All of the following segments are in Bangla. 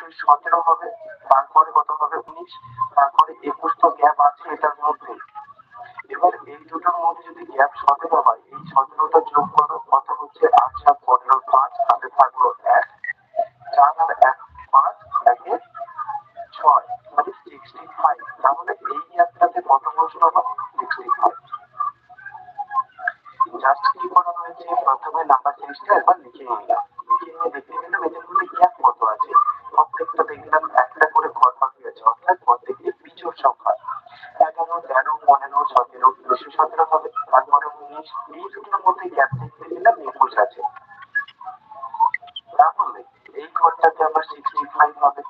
নিশ্চয়ই সতেরো হবে, তারপরে কত হবে উনিশ, তারপরে একুশ তো গ্যাপ আছে এটার মধ্যে। এবার এই দুটোর মধ্যে যদি গ্যাপ সতেরো হয়, এই সতেরোটা যোগ করো, কত হচ্ছে আট সাত পনেরো পাঁচ হাতে থাকল এক। চার আর এক পাঁচ, একে ছয় মানে সিক্সটি ফাইভ তাহলে এই গ্যাপটাতে কত বসল হবে? সিক্সটি ফাইভ জাস্ট কি করা হয়েছে? প্রথমে নাম্বার সিরিজটা একবার লিখে নিলাম লিখে নিয়ে দেখে নিলাম এদের মধ্যে গ্যাপ কত আছে প্রত্যেকটা দেখলাম একটা করে ঘর বাকি আছে অর্থাৎ প্রত্যেকটি পিছর সংখ্যা এগারো তেরো পনেরো সতেরো বেশি সতেরো হবে এই মধ্যে এই ঘরটাতে আমার সিক্সটি ফাইভ হবে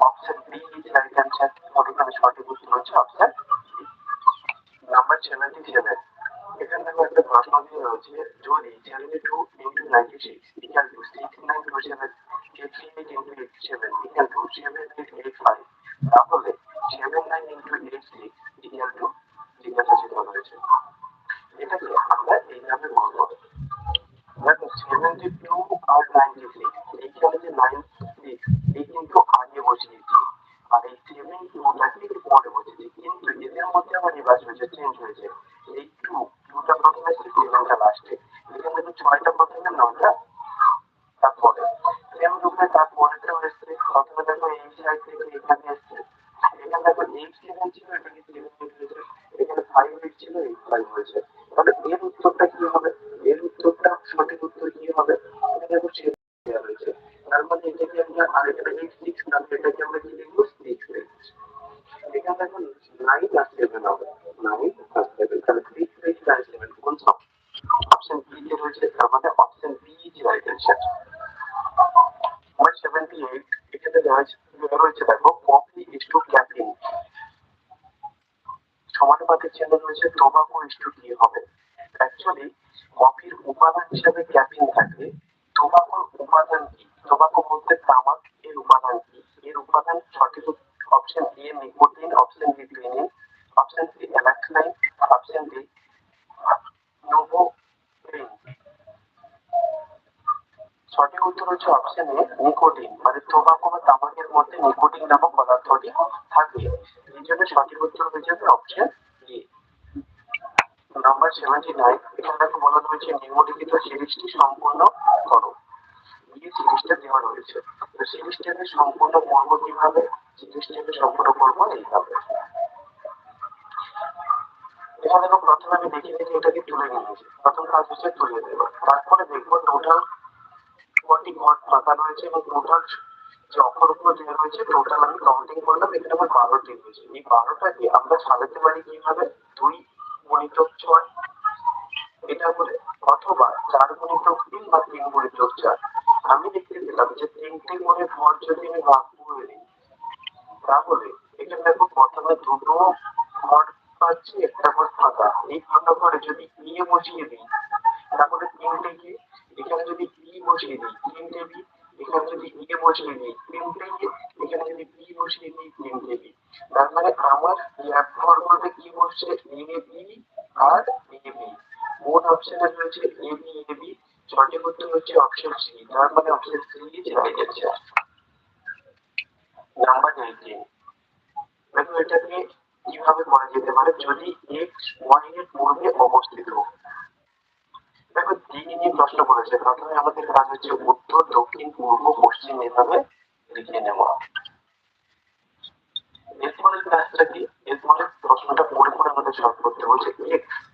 option B is right answer এখানে সঠিক উত্তর হচ্ছে অপশন নাম্বার সেভেন্টি সেভেন এখানে দেখো একটা প্রশ্ন দিয়ে রয়েছে যদি seventy two into ninety six nine two seven three eight into eight seven equal two seven eight eight five তাহলে seven nine into eight six equal two জিজ্ঞাসা চিহ্ন রয়েছে এটাকে আমরা এইভাবে বলব দেখো সেভেন্টি টু আর নাইনটি সিক্স এইখানে যে নাইন সিক্স এই কিন্তু আগে বসিয়েছি আর এই সেভেন টুটাকে একটু পরে বসিয়েছি কিন্তু এদের মধ্যে আবার রিভার্স হয়েছে চেঞ্জ হয়েছে এই টু টুটা প্রথমে এসছে সেভেনটা লাস্টে এখানে দেখো ছয়টা প্রথমে নটা তারপরে সেম রূপে তারপরেটা এসছে প্রথমে দেখো এই সাইড থেকে এখানে এসছে এখানে দেখো এইট সেভেন ছিল এটাকে সেভেন হয়েছে এখানে ফাইভ এইট ছিল এইট ফাইভ হয়েছে তাহলে এর উত্তরটা কি হবে এর উত্তরটা সঠিক উত্তর কি হবে এটা দেখো সেভেন দেওয়া রয়েছে তার মানে এটাকে আমরা আর এখানে এইট সিক্স তাহলে এটাকে আমরা কি লিখব সিক্স সিক্স এখানে দেখো নাইন আর সেভেন হবে নাইন আর সেভেন তাহলে সিক্স সিক্স আর সেভেন কোন সব অপশন বি তে রয়েছে তার মানে option B is right number দেখো কফি ইস টু ক্যাফিন সমানুপাতিক চিহ্ন রয়েছে টোবাকো ইস টু কি হবে। অ্যাকচুয়ালি কফির উপাদান হিসেবে ক্যাফিন থাকে টোবাকোর উপাদান কি? টোবাকো বলতে তামাক, এর উপাদান কি? এর উপাদান সঠিক option A nicotine option B cleaning option C অ্যালাক্সাইন option D সঠিক উত্তর হচ্ছে অপশন এ নিকোটিন মানে টোবাকো বা তামাকের মধ্যে নিকোটিন নামক পদার্থটি থাকে। এই জন্য সঠিক উত্তর হয়ে যাবে অপশন নাম্বার সেভেন্টি নাইন এখানে বলা রয়েছে নিম্নলিখিত সিরিজটি সম্পূর্ণ করো। এই সিরিজটা দেওয়া রয়েছে, তো সিরিজটাকে সম্পূর্ণ করব কীভাবে? সিরিজটাকে সম্পূর্ণ করব এইভাবে। এখানে প্রথমে আমি দেখে দেখে এটাকে তুলে নিয়েছি প্রথম কাজ হচ্ছে তুলে দেবো তারপরে দেখব টোটাল কটি ঘর ফাঁকা রয়েছে এবং টোটাল যে অক্ষরগুলো দেওয়া রয়েছে টোটাল আমি কাউন্টিং করলাম, এখানে আমার বারোটি রয়েছে এই বারোটাকে আমরা সাজাতে পারি কীভাবে? দুই গুণিতক ছয় এটা করে অথবা চার গুণিতক তিন বা তিন গুণিতক চার। আমি দেখতে পেলাম যে তিনটে করে ঘর যদি আমি ভাগ করে নিই, তাহলে এখানে দেখো প্রথমে দুটো ঘর পাচ্ছি, একটা ঘর ফাঁকা এই ফাঁকা ঘরে যদি ইয়ে বসিয়ে দিই, তাহলে তিনটে কি? এখানে যদি বসিয়ে দিই তিনটে বি এখানে যদি ইয়ে বসিয়ে দিই তিনটে ই এখানে যদি বি বসিয়ে দিই তিনটে বি তার মানে আমার ল্যাব ঘর বলতে কি বসছে A B R A B মোট অপশনে রয়েছে এ বি এ বি সঠিক উত্তর হচ্ছে অপশন সি তার মানে option C is right answer number eighteen দেখো এটাকে কীভাবে করা যেতে পারে যদি এক্স ওয়াই এর পূর্বে অবস্থিত দেখো দিকে নিয়ে প্রশ্ন করেছে। প্রথমে আমাদের কাজ হচ্ছে উত্তর, দক্ষিণ, পূর্ব, পশ্চিম এভাবে লিখে নেওয়া। এরপরের কাজটা কি? প্রশ্নটা পড়ে পড়ে আমাদের করতে বলছে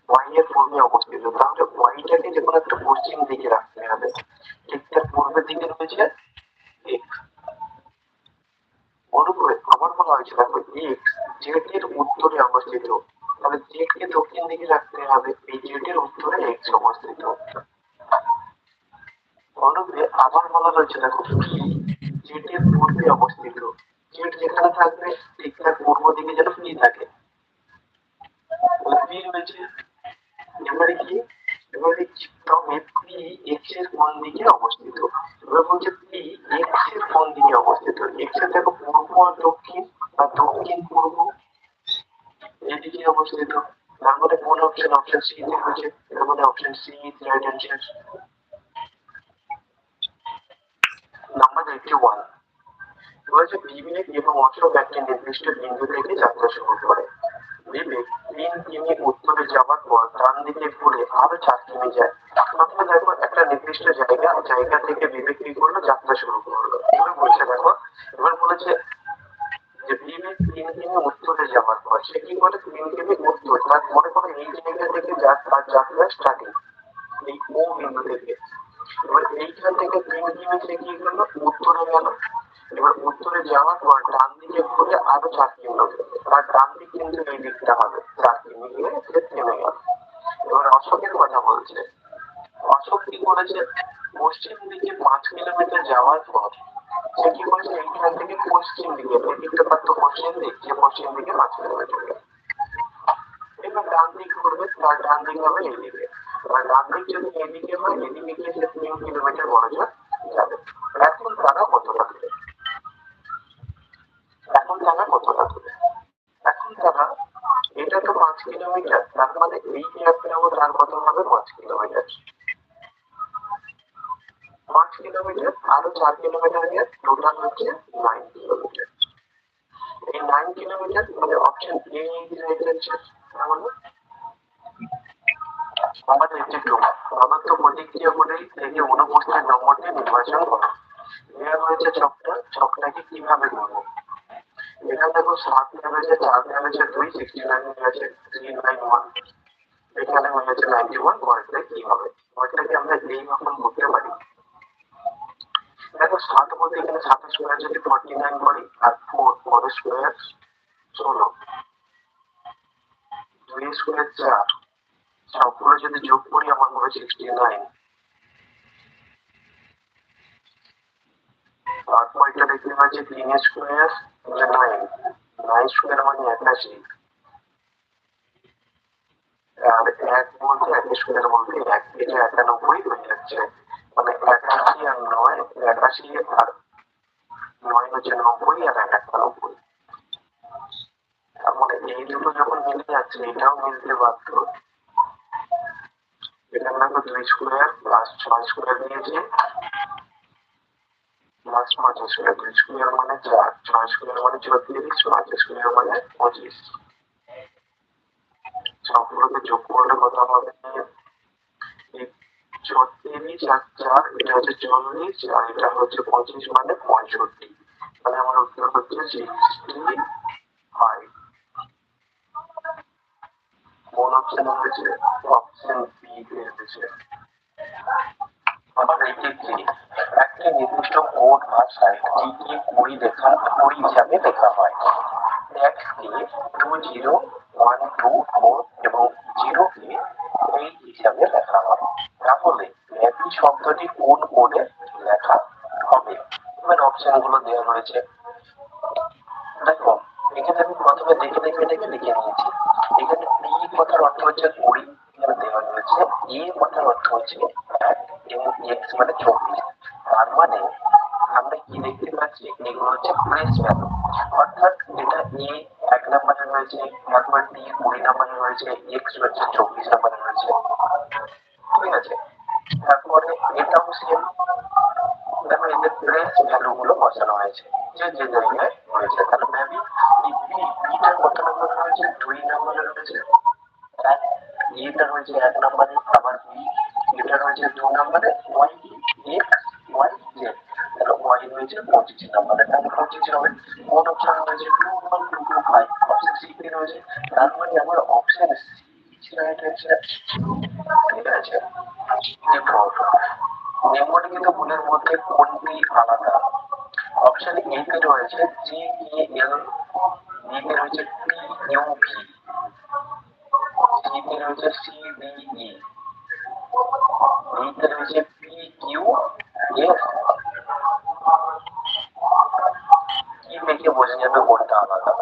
ওয়াই এর পূর্বে অবস্থিত। তাহলে ওয়াইটাকে যে কোনো একটা পশ্চিম দিকে রাখতে হবে। ঠিক তার পূর্বের দিকে রয়েছে এক্স আমার বলা হয়েছে দেখো এক্স উত্তরে অবস্থিত তবে তীরটিকে দক্ষিণ দিকে রাখতে হবে পিডিউটির উত্তরে এক্স অবস্থিত। অনুপে আবার বলা হয়েছে, দেখো চিটের পূর্বে অবস্থিত। চিট যেখানে থাকবে, ঠিক তার পূর্ব দিকে যেন ফ্রি থাকে। রয়েছে এবারে কি এবারে পি কোন দিকে অবস্থিত? এবার বলছে পি এক্সের কোন দিকে অবস্থিত? এক্সের দেখো, পূর্ব আর দক্ষিণ, বা দক্ষিণ পূর্ব এদিকে অবস্থিত। তার কোন অপশন অপশন সি তে রয়েছে এর মধ্যে option C is right answer one এবং অশোক একটি নির্দিষ্ট বিন্দু থেকে যাত্রা শুরু করে। বিবেক তিন উত্তরে যাওয়ার পর ডান দিকে আরও চার কিমি যায়। প্রথমে দেখো একটা নির্দিষ্ট জায়গা জায়গা থেকে বিবেক কি করল যাত্রা শুরু করল এবার বলছে দেখো এবার বলেছে যে বিবেক তিন কিমি উত্তরে যাওয়ার পর সে কি করে তিন কিমি উত্তর তার মনে করো এই জায়গা থেকে যা- তার যাত্রা স্টার্টিং এই ও বিন্দু থেকে এবার এইখান থেকে তিন কিমি সে কি করল উত্তরে গেল এবার উত্তরে যাওয়ার পর ডান দিকে ঘুরে আরও চার কিমি আর ডান দিক কিন্তু এই দিকটা হবে চার গিয়ে সে থেমে গেল এবার অশোকের কথা বলছে অশোক কি করেছে পশ্চিম দিকে পাঁচ কিলোমিটার যাওয়ার পর সে কি করেছে এইখান থেকে পশ্চিম দিকে এই পারতো পশ্চিম দিক যে পশ্চিম দিকে পাঁচ কিলোমিটার এবার ডান দিক ঘুরবে তার ডান দিক হবে এইদিকে এবার ডান দিক যদি এদিকে হয়, এদিকে গিয়ে সে তিন কিলোমিটার বড় যাবে এখন তারা কতটা দূরে এখন তারা কতটা দূরে এখন তারা এটা তো পাঁচ কিলোমিটার, তার মানে এই গ্যাপটা যাব তার কত হবে? পাঁচ কিলোমিটার। পাঁচ কিলোমিটার আরও চার কিলোমিটার গ্যাপ টোটাল হচ্ছে নাইন কিলোমিটার এই নাইন কিলোমিটার মানে অপশন এ হচ্ছে তাহলে আমাদের একটি প্রদত্ত প্রতিক্রিয়া করে থেকে অনুপস্থিত নম্বরটি নির্বাচন করো দেওয়া হয়েছে ছকটা ছকটাকে কীভাবে করব এখানে দেখো সাত নেমেছে চার নেমেছে দুই সিক্সটি নাইন নেমেছে থ্রি নাইন ওয়ান এখানে হয়েছে নাইনটি ওয়ান ওয়ার্ডটা কি হবে? ওয়ার্ডটাকে আমরা এই রকম করতে পারি। দেখো সাত বলতে এখানে সাতের স্কোয়ার যদি ফর্টি নাইন করি, আর ফোর ফোর স্কোয়ার ষোলো। দুই স্কোয়ার চার। সবগুলো যদি যোগ করি, আমার হবে সিক্সটি নাইন তারপর এটা দেখতে পাচ্ছি নাইন মানে এক এক এক যাচ্ছে। মানে আর নয় আর নয় নব্বই আর এক মানে এই দুটো যখন মিলে যাচ্ছে, এটাও মিলতে বাধ্য। এখানে দেখো দুই স্কোয়ার প্লাস ছয় স্কোয়ার দিয়েছে প্লাস পাঁচ স্কোয়ার দুই স্কোয়ার মানে চার ছয় স্কোয়ার মানে চৌত্রিশ পাঁচ স্কোয়ার মানে পঁচিশ সবগুলোকে যোগ করলে কত হবে এই ছত্রিশ আর চার এটা হচ্ছে চল্লিশ আর এটা হচ্ছে পঁচিশ মানে পঁয়ষট্টি তাহলে আমার উত্তর হচ্ছে সিক্সটি ফাইভ কোন অপশন হয়েছে অপশন এইটি একটি নির্দিষ্ট কোড ভাষায় লেখা হয় শব্দটি কোন কোডে লেখা হবে এবার অপশনগুলো দেওয়া হয়েছে দেখো এখানে আমি প্রথমে দেখে দেখে দেখে লিখে নিয়েছি এখানে কথার অর্থ হচ্ছে কুড়ি হয়েছে এ কথার অর্থ হচ্ছে এক এবং এক্স মানে চব্বিশ তার মানে আমরা কি দেখতে পাচ্ছি এগুলো হচ্ছে প্লেস ভ্যালু অর্থাৎ এটা এ এক নম্বরে রয়েছে তারপর বি কুড়ি নম্বরে রয়েছে এক্স হচ্ছে চব্বিশ নম্বরে রয়েছে ঠিক আছে তারপরে এটাও সেম দেখো এদের প্লেস ভ্যালু গুলো বসানো হয়েছে যে যে জায়গায় রয়েছে তাহলে মেবি এই বি বিটা কত নম্বরে রয়েছে দুই নম্বরে রয়েছে এক এটা রয়েছে এক নম্বরে, আবার বি এটা রয়েছে দু নম্বরে, ওয়াই এক্স ওয়াই ওয়াই রয়েছে পঁচিশ নম্বরে কোন অপশন রয়েছে? টু আমার অপশন সি রাইট অ্যান্সার ঠিক আছে? এরপর নিম্নলিখিত মধ্যে কোনটি আলাদা? অপশন এ তে রয়েছে জি ই এল বি তে রয়েছে পি ইউ ভি সি তে রয়েছে সি বি ই ডি তে রয়েছে পি কিউ এস কি দেখে বোঝা যাবে কোনটা আলাদা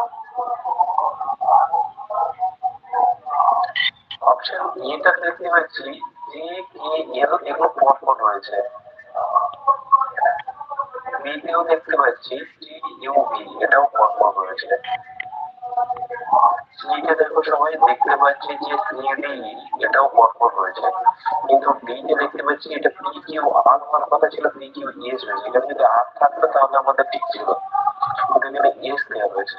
অপশন এটা দেখতে পাচ্ছি যে কে এল এগুলো পর পর রয়েছে বিতেও দেখতে পাচ্ছি টি ইউ বি এটাও পরপর রয়েছে সিতে দেখো সবাই দেখতে পাচ্ছি যে সিডি এটাও পরপর রয়েছে। কিন্তু বিতে দেখতে পাচ্ছি, এটা পি কিউ আর হওয়ার কথা ছিল পি কিউ এস রয়েছে এটা যদি আর থাকতো, তাহলে আমাদের ঠিক ছিল। এখানে এস দেওয়া হয়েছে।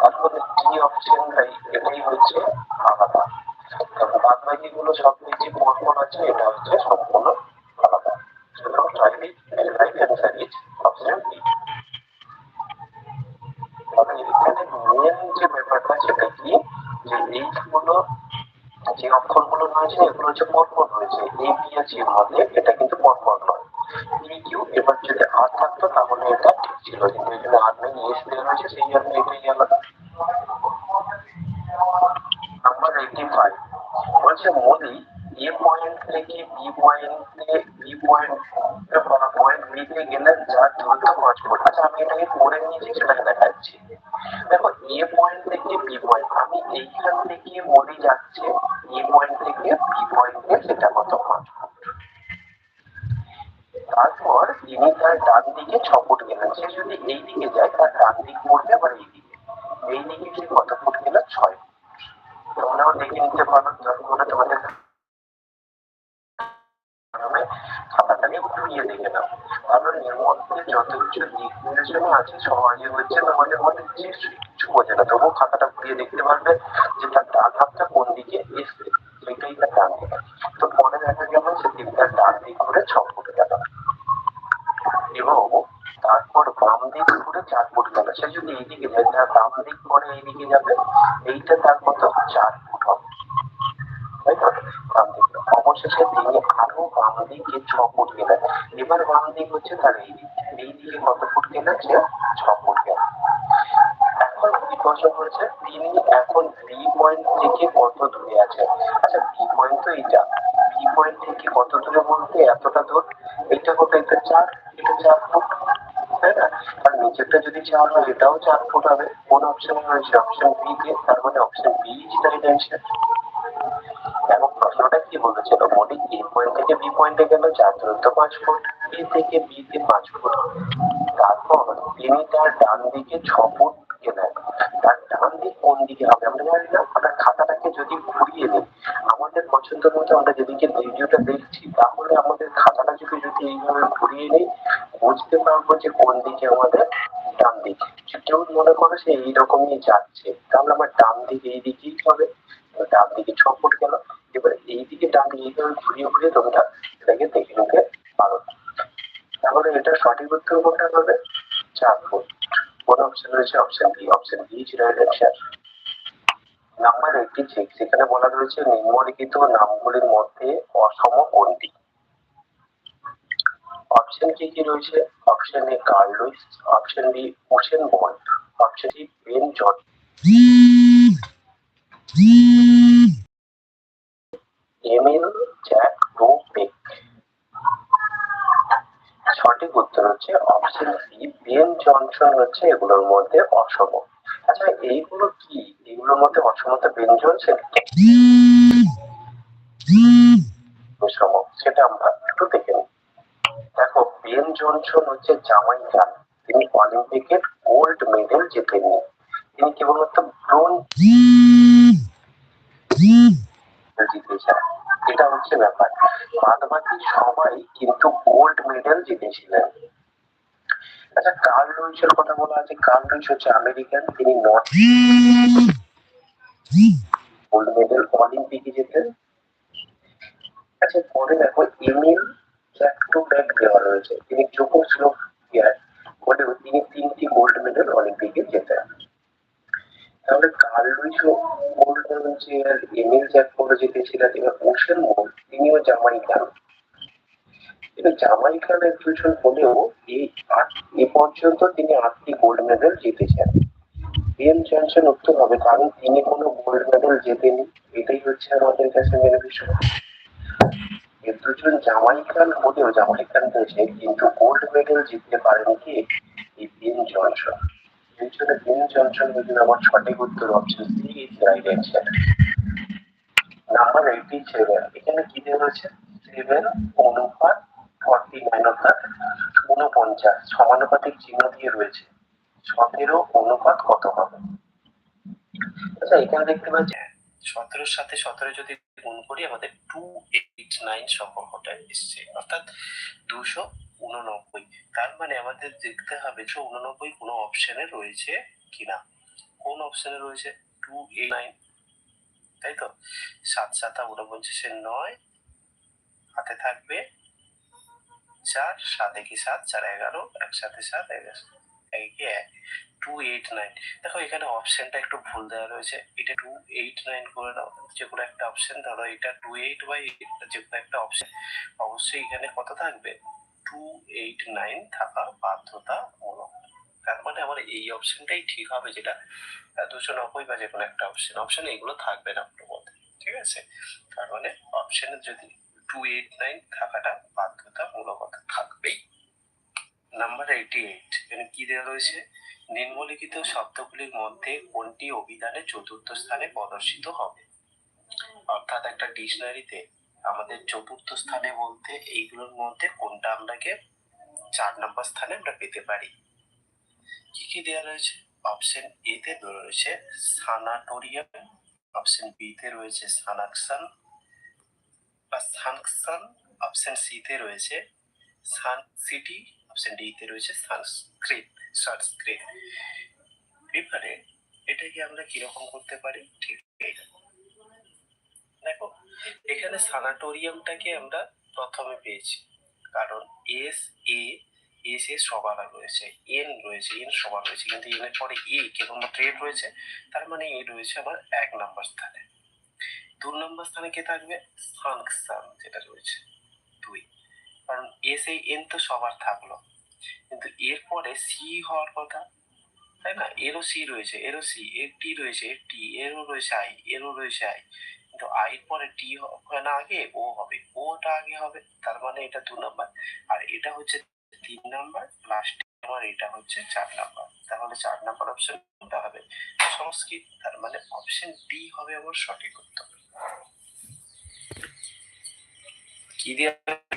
তারপরে টি অপশনটাই এটাই হচ্ছে আলাদা। তবে বাদগুলো সব কিছু পরপর আছে, এটা হচ্ছে সম্পূর্ণ আলাদা সুতরাং right right answer is option B তবে এখানে মেন যে ব্যাপারটা সেটা কি যে এইগুলো যে অক্ষরগুলো রয়েছে, এগুলো হচ্ছে পরপর রয়েছে। এ বি সির মধ্যে এটা কিন্তু পরপর নয়। পি কিউ এবার যদি আর থাকতো, তাহলে এটা ঠিক ছিল। কিন্তু এখানে আর নেই এস দেওয়া হয়েছে সেই জন্য এটাই আলাদা নাম্বার এইটি ফাইভ বলছে মোদি এ পয়েন্ট থেকে বি পয়েন্টে বি পয়েন্ট পয়েন্ট বি তে গেলে যার দূরত্ব পাঁচ ফুট আচ্ছা আমি এটাকে করে নিয়েছি? সেটাকে দেখাচ্ছি। দেখো এ পয়েন্ট থেকে বি পয়েন্ট আমি এইখান থেকে মোদি যাচ্ছে। তারপর তিনি তার ডান দিকে ছ ফুট গেলেন। সে যদি এই দিকে যায়, তার ডান দিক পড়বে আবার এই দিকে। এই দিকে সে কত ফুট গেলেন ছয় তোমরাও দেখে নিতে পারো যখন তোমাদের খাতাটাকে ঘুরিয়ে দেখে নাও। কারণ হচ্ছে তোমাদের মধ্যে কিছু বোঝে না তবুও খাতাটা ঘুরিয়ে দেখতে পারবে যে তার ডান হাতটা কোন দিকে এসছে, সেটাই তো পরে দেখা গেল সে তার ডান দিক করে ছ ফুট গেল। এবং তারপর বাম দিক করে চার ফুট গেল। সে যদি এইদিকে যায় তার বাম দিক করে এইদিকে যাবে, এইটা তার মতো চার ফুট হবে। অবশেষে তিনি আরও বাম দিকে ছ ফুট গেলেন এবার বাম দিক হচ্ছে তার এই দিক এই দিকে কত ফুট গেলেন সে ছ ফুট গেলেন এখন প্রশ্ন তিনি এখন বি পয়েন্ট থেকে কত দূরে আচ্ছা বি পয়েন্ট তো বি পয়েন্ট থেকে কত দূরে বলতে এতটা দূর এটা কত এটা চার এটা চার ফুট তাই না আর নিচেরটা যদি চার হয় এটাও চার ফুট হবে কোন অপশন রয়েছে অপশন বি তে তার মানে অপশন বি এবং প্রশ্নটা কি বলেছিল মোদি এ পয়েন্ট থেকে বি পয়েন্টে গেল, যার দূরত্ব পাঁচ ফুট এ থেকে বি তে পাঁচ ফুট। তারপর তিনি তার ডান দিকে ছ ফুট গেলেন। তার ডান দিক কোন দিকে হবে? আমরা জানি না। আমরা খাতাটাকে যদি ঘুরিয়ে নিই আমাদের পছন্দ মতো আমরা যেদিকে ভিডিওটা দেখছি, তাহলে আমাদের খাতাটা যদি যদি এইভাবে ঘুরিয়ে নিই বুঝতে পারব যে কোন দিকে আমাদের ডান দিক। কেউ মনে করে সে এইরকমই যাচ্ছে, তাহলে আমার ডান দিক এই দিকেই হবে। ডান দিকে ছ ফুট গেল। ডান দিকে এইভাবে ঘুরিয়ে ঘুরিয়ে তোমরা এটাকে দেখে নিতে পারো তাহলে এটা সঠিক উত্তর কোনটা হবে? চার ফুট। কোন অপশন রয়েছে? Option B option B right answer number eighty six এখানে বলা রয়েছে নিম্নলিখিত নামগুলির মধ্যে অসম কোনটি অপশন কি কি রয়েছে? Option A Carl Lewis option B Usain Bolt option C Ben John Emil Zatopek. সঠিক উত্তর হচ্ছে অপশন সি বেন জনসন হচ্ছে এগুলোর মধ্যে অসম। আচ্ছা এইগুলো কি? এগুলোর মধ্যে অসমতা বেন জনসন? সম সেটা আমরা একটু দেখে নিই। দেখো বেন জনসন হচ্ছে জামাইকান তিনি অলিম্পিকের গোল্ড মেডেল জিতেননি। তিনি কেবলমাত্র ব্রোঞ্জ জিতেছেন এটা হচ্ছে ব্যাপার। বাদ বাকি সবাই কিন্তু গোল্ড মেডেল জিতেছিলেন। আচ্ছা কার্ল লুইসের কথা বলা আছে। কার্ল লুইস হচ্ছে আমেরিকান, তিনি নর্থ গোল্ড মেডেল অলিম্পিকে জেতেন। আচ্ছা পরে দেখো, এমিল টু ব্যাগ দেওয়া রয়েছে। তিনি চোকোস্লোভাকিয়ার বলে তিনি তিনটি গোল্ড মেডেল অলিম্পিকে জেতেন। তাহলে কার্ল লুইস গোল্ড মেডেল যে এমিল জ্যাক করে জিতেছিলেন এবার ওশেন বোল্ট তিনিও জামাইকান কিন্তু জামাইকানের দুজন হলেও এই এ পর্যন্ত তিনি আটটি গোল্ড মেডেল জিতেছেন। বেন জনসন উত্তর হবে, কারণ তিনি কোনো গোল্ড মেডেল জেতেনি। এটাই হচ্ছে আমাদের কাছে মেন বিষয়। দুজন জামাইকান হলেও জামাইকান হয়েছে কিন্তু গোল্ড মেডেল জিততে পারেনি কি? এই বেন জনসন এই জন্য বেন জনসন হলেন আমার সঠিক উত্তর option C is right answer number eighty seven এখানে কি দেওয়া রয়েছে? সেভেন অনুপাত ফর্টি নাইন অর্থাৎ উনপঞ্চাশ সমানুপাতিক চিহ্ন দিয়ে রয়েছে। সতেরো অনুপাত কত হবে? আচ্ছা এখানে দেখতে পাচ্ছি সতেরোর সাথে সতেরো যদি গুণ করি, আমাদের টু এইট নাইন সম্পর্কটা এসছে। অর্থাৎ দুশো উননব্বই তার মানে আমাদের দেখতে হবে যে উননব্বই কোনো অপশনে রয়েছে কিনা। কোন অপশনে রয়েছে? টু এইট নাইন তাই তো? সাত, সাতা উনপঞ্চাশের নয়। হাতে থাকবে। চার, সাত, একে সাত, চার, এগারো, একসাথে সাত একে এক। টু এইট নাইন দেখো, এখানে অপশনটা একটু ভুল দেওয়া রয়েছে। এটা টু এইট নাইন করে নাও। যে কোনো একটা অপশন ধরো, এটা টু এইট বাই যে কোনো একটা অপশন অবশ্যই এখানে কত থাকবে? টু এইট নাইন থাকা বাধ্যতামূলক। তার মানে আমার এই অপশনটাই ঠিক হবে যেটা দুশো নব্বই বা যে কোনো একটা অপশন অপশন এগুলো থাকবে না আপনার মধ্যে ঠিক আছে? তার মানে অপশনে যদি টু এইট নাইন থাকাটা বাধ্যতামূলকতা থাকবেই। নাম্বার এইটি এইট এখানে কি দেওয়া রয়েছে? নিম্নলিখিত শব্দগুলির মধ্যে কোনটি অভিধানে চতুর্থ স্থানে প্রদর্শিত হবে? অর্থাৎ একটা ডিকশনারিতে আমাদের চতুর্থ স্থানে বলতে এইগুলোর মধ্যে কোনটা আমরাকে চার নম্বর স্থানে আমরা পেতে পারি? কি কি দেওয়া রয়েছে? অপশন এ তে রয়েছে সানাটোরিয়াম অপশন বি তে রয়েছে সানাকশন বা সানকশন অপশন সি তে রয়েছে সান সিটি অপশন ডি তে রয়েছে সংস্কৃত সংস্কৃত এবারে এটাকে আমরা কীরকম করতে পারি? ঠিক দেখো এখানে সানাটোরিয়ামটাকে আমরা প্রথমে পেয়েছি। কারণ এস এ এস এ সবার রয়েছে। এন রয়েছে এন সবার রয়েছে। কিন্তু এন এর পরে এ কেবলমাত্র এ রয়েছে, তার মানে এ রয়েছে আমার এক নম্বর স্থানে। দু নম্বর স্থানে কে থাকবে? সানকসান যেটা রয়েছে। দুই। কারণ এস এই এন তো সবার থাকল। কিন্তু এরপরে সি হওয়ার কথা, তাই না? এরও সি রয়েছে এরও সি এর টি রয়েছে এর টি এরও রয়েছে আই এরও রয়েছে আই কিন্তু আই পরে টি হবে না আগে ও হবে ওটা আগে হবে, তার মানে এটা দু নাম্বার আর এটা হচ্ছে তিন নাম্বার লাস্ট আমার এটা হচ্ছে চার নাম্বার তাহলে চার নাম্বার অপশন কোনটা হবে সংস্কৃত, তার মানে অপশন ডি হবে আমার সঠিক উত্তর। কি দিয়ে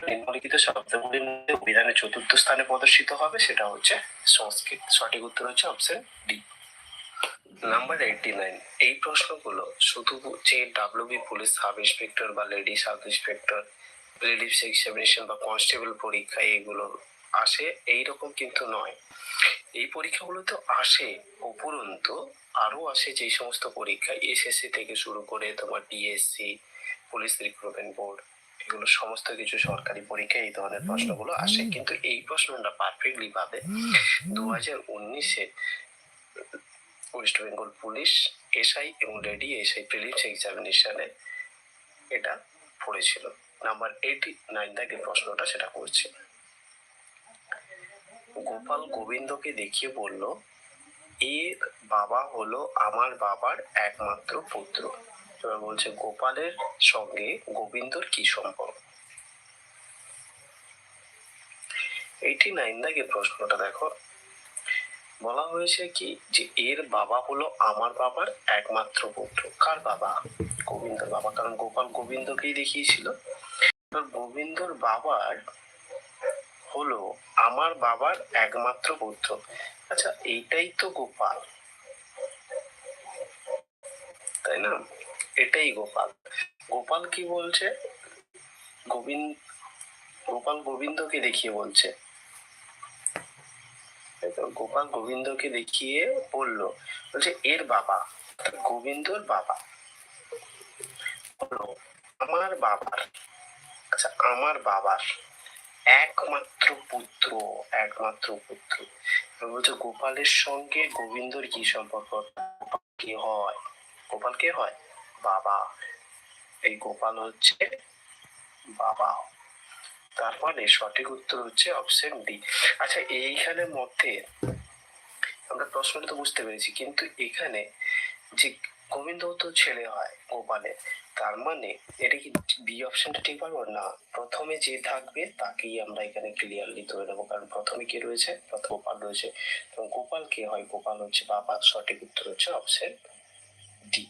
নিম্নলিখিত শব্দগুলির মধ্যে অভিধানে চতুর্থ স্থানে প্রদর্শিত হবে সেটা হচ্ছে সংস্কৃত। সঠিক উত্তর হচ্ছে option D number eighty nine এই প্রশ্নগুলো শুধু যে ডাব্লিউবি পুলিশ সাব ইন্সপেক্টর বা lady sub inspector relief examination বা কনস্টেবল পরীক্ষায় এগুলো আসে এইরকম কিন্তু নয়। এই পরীক্ষাগুলো তো আসে উপরন্তু আরও আসে যে সমস্ত পরীক্ষা এসএসসি থেকে শুরু করে তোমার ডিএসসি পুলিশ রিক্রুটমেন্ট বোর্ড এগুলো সমস্ত কিছু সরকারি পরীক্ষায় এই ধরনের প্রশ্নগুলো আসে। কিন্তু এই প্রশ্নটা পারফেক্টলি ভাবে দু হাজার উনিশে ওয়েস্ট বেঙ্গল পুলিশ এসআই এবং লেডি এসআই প্রিলিমস এক্সামিনেশনে এটা পড়েছিল। নাম্বার এইটি নাইন থেকে প্রশ্নটা সেটা করছে। গোপাল গোবিন্দকে দেখিয়ে বলল, এর বাবা হলো আমার বাবার একমাত্র পুত্র। এবার বলছে, গোপালের সঙ্গে গোবিন্দর কি সম্পর্ক? এইটি নাইন দাগে প্রশ্নটা দেখো। বলা হয়েছে কি যে এর বাবা হলো আমার বাবার একমাত্র পুত্র। কার বাবা? গোবিন্দর বাবা। কারণ গোপাল গোবিন্দকেই দেখিয়েছিল। গোবিন্দর বাবার হলো আমার বাবার একমাত্র পুত্র। আচ্ছা এইটাই তো গোপাল। তাই না? এটাই গোপাল। গোপাল কি বলছে? গোবিন্দ গোপাল গোবিন্দকে দেখিয়ে বলছে। তাই তো? গোপাল গোবিন্দকে দেখিয়ে বলল, বলছে, এর বাবা গোবিন্দর বাবা। আমার বাবার আচ্ছা আমার বাবার একমাত্র পুত্র একমাত্র পুত্র। বলছে, গোপালের সঙ্গে গোবিন্দর কি সম্পর্ক? কি হয়? গোপাল কে হয়? বাবা। এই গোপাল হচ্ছে বাবা। তারপরে সঠিক উত্তর হচ্ছে অপশন ডি আচ্ছা এইখানের মধ্যে আমরা প্রশ্নটা তো বুঝতে পেরেছি, কিন্তু এখানে যে গোবিন্দ তো ছেলে হয় গোপালে, তার মানে এটা কি বি অপশনটা ঠিক পারব? না, প্রথমে যে থাকবে তাকেই আমরা এখানে ক্লিয়ারলি ধরে নেব, কারণ প্রথমে কে রয়েছে? প্রথম গোপাল রয়েছে। এবং গোপাল কে হয়? গোপাল হচ্ছে বাবা, সঠিক উত্তর হচ্ছে অপশন ডি